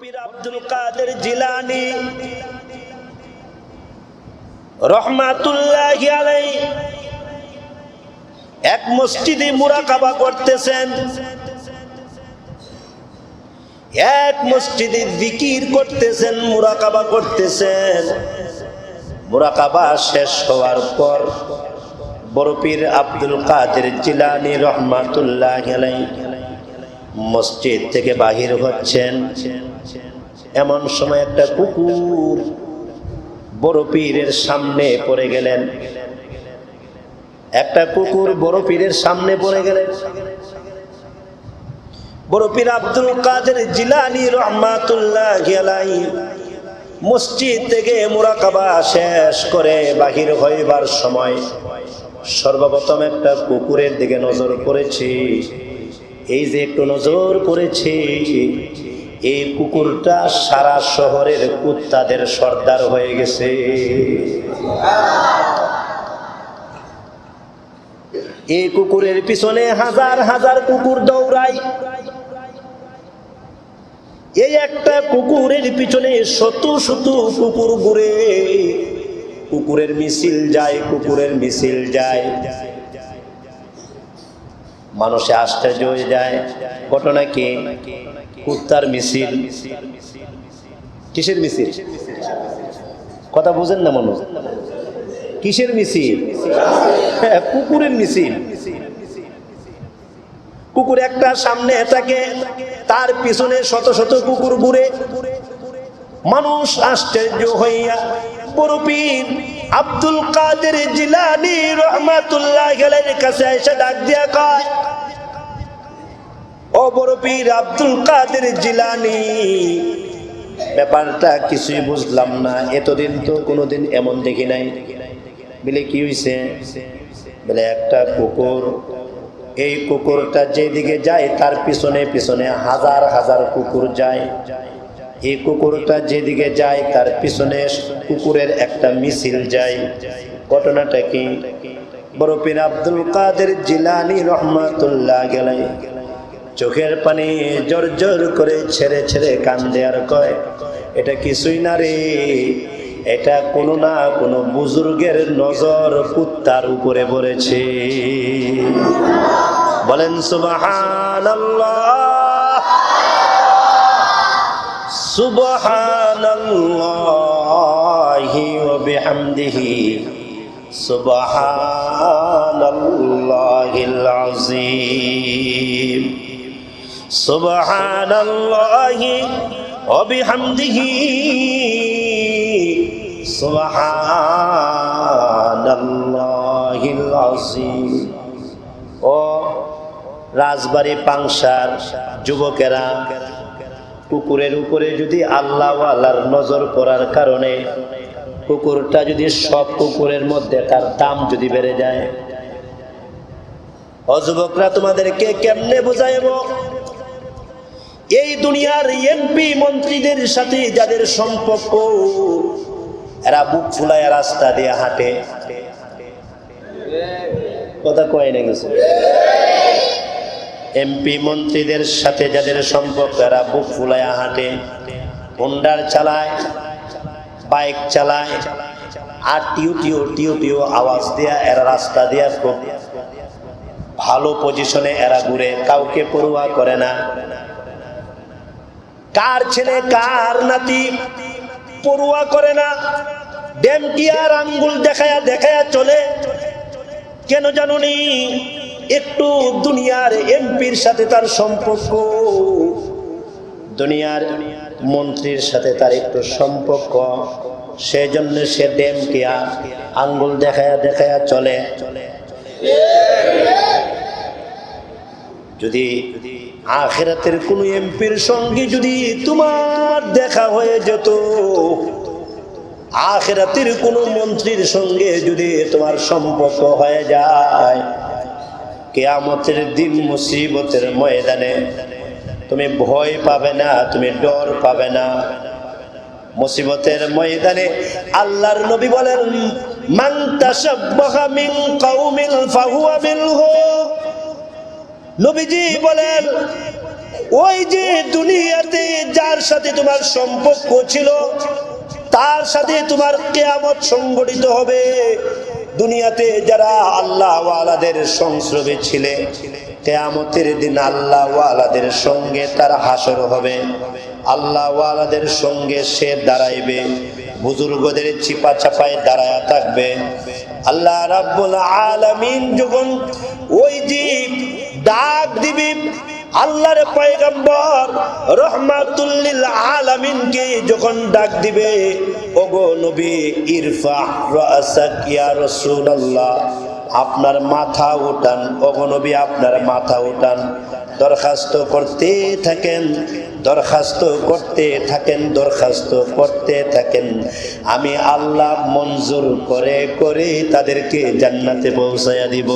পীর আব্দুল কাদের জিলানি রহমাতুল্লাহি আলাই এক মসজিদে মুরাকাবা করতেছেন। এক মসজিদে জিকির করতেছেন, মুরাকাবা করতেছেন। মুরাকাবা শেষ হওয়ার পর বড় পীর আব্দুল কাদের জিলানি রহমাতুল্লাহ আলাই মসজিদ থেকে বাহির হচ্ছেন। এমন সময় একটা কুকুর বড় পীরের সামনে পড়ে গেলেন। একটা কুকুর বড় পীরের সামনে পড়ে গেলেন। বড় পীর আব্দুল কাদের জিলানি রহমাতুল্লাহ গেলাই মসজিদ থেকে মোরাকাবা শেষ করে বাহির হইবার সময় সর্বপ্রথম একটা কুকুরের দিকে নজর করেছি। এই যে একটু নজর করেছি এই কুকুরটা সারা শহরের কুত্তাদের সর্দার হয়ে গেছে। এই কুকুরের পিছনে হাজার হাজার কুকুর দৌড়ায়। এই একটা কুকুরের পিছনে শত শত কুকুর ঘুরে। কুকুরের মিছিল যায়, কুকুরের মিছিল যায়। মানুষে আশ্চর্য হয়ে যায়। ঘটনা কি? কুত্তার মিছিল। কিসের মিছিল? কথা বুঝেন না মানুষ কিসের মিছিল? কুকুরের মিছিল। কুকুর একটা সামনে থাকে, তার পিছনে শত শত কুকুর ঘুরে। মানুষ আশ্চর্য হইয়া বড় আব্দুল কাদের জিলানি রহমাতুল্লাহ গেলের কাছে এসে ডাক দিয়া কয় আব্দুল কাদের ব্যাপারটা কিছুই বুঝলাম না। এতদিন তো কোনোদিন এমন দেখি নাই। বলে, কি হয়েছে বলে, একটা কুকুর। এই কুকুরটা যেদিকে যায়, তার পিছনে পিছনে হাজার হাজার কুকুর যায়। এই কুকুরটা যেদিকে যায়, তার পিছনে কুকুরের একটা মিছিল যায়। ঘটনাটা কি? পীর আব্দুল কাদের জিলানি রহমাতুল্লাহ গেলাই চোখের পানি জোর জোর করে ছেড়ে ছেড়ে কান্দে আর কয়, এটা কিছুই না রে। এটা কোনো না কোনো বুজুর্গের নজর কুত্তার উপরে পড়েছে। বলেন সুবাহান সুবহান বিহামদিহি। সুবহান আল্লাহিল ওয়া বিহামদিহি। সুবহান আল্লাহিল আযীম। ও রাজবাড়ি পাংশার যুবকেরা, কুকুরের উপরে যদি আল্লাহ আল্লাহর নজর পড়ার কারণে কুকুরটা যদি সব কুকুরের মধ্যে, তার দাম যদি বেড়ে যায়। অযুবকরা তোমাদেরকে কেমনে বুঝাইব? এই দুনিয়ার এমপি মন্ত্রীদের সাথে যাদের সম্পর্ক, এরা বুক ফুলায় রাস্তা দিয়ে হাঁটে। কথা কয় না কিছু? এমপি মন্ত্রীদের সাথে যাদের সম্পর্ক, এরা বুক ফুলায়া হাঁটে। হুন্ডার চালায় বাইক চালায়, আর টিউ টিউ টিউ টিউ আওয়াজ দেয়া, এরা রাস্তা দিয়া ভালো পজিশনে এরা ঘুরে। কাউকে পড়ুয়া করে না। কার ছেলে, কার নাতি? পড়ুয়া করে না। ডেমটিয়ার আঙ্গুল দেখায়া দেখায়া চলে? কেন জানুনি? একটু দুনিয়ার এমপির সাথে তার সম্পর্ক। দুনিয়ার মন্ত্রীর সাথে তার একটু সম্পর্ক। সেই জন্য সে ডেমটিয়া আঙ্গুল দেখায়া দেখায়া চলে? যদি আখেরাতের কোনো এমপির সঙ্গে যদি তোমার দেখা হয়ে যেত, আখেরাতের কোনো মন্ত্রীর সঙ্গে যদি তোমার সম্পর্ক হয়ে যায়, কেয়ামতের দিন মুসিবতের ময়দানে তুমি ভয় পাবে না, তুমি ডর পাবে না। মুসিবতের ময়দানে আল্লাহর নবী বলেন, মান তাশাব্বাহা মিন কওমিন ফাহুয়া মিনহু। নবীজি বলেন, ওই যে দুনিয়াতে যার সাথে তোমার সম্পর্ক ছিল, তার সাথে তোমার কেয়ামত সংগঠিত হবে। দুনিয়াতে যারা আল্লাহ ওয়ালাদের সংস্রবে ছিলে, কেয়ামতের দিন আল্লাহ ওয়ালাদের সঙ্গে তার হাসর হবে। আল্লাহ ওয়ালাদের সঙ্গে সে দাঁড়াইবে, বুজুর্গদের চিপা চাপায় দাঁড়ায় থাকবে। আল্লাহ রাব্বুল আলামিন যখন ওই দিবি আল্লাহর পয়গম্বর রহমাতুল্লিল আলামিনকে যখন ডাক দিবে, ওগো নবী, ইরফা রাসাক ইয়া আপনার মাথা উঠান। ওগো নবী, আপনার মাথা উঠান। দরখাস্ত করতে থাকেন, দরখাস্ত করতে থাকেন, দরখাস্ত করতে থাকেন। আমি আল্লাহ মঞ্জুর করে করে তাদেরকে জান্নাতে পৌঁছায়া দিব।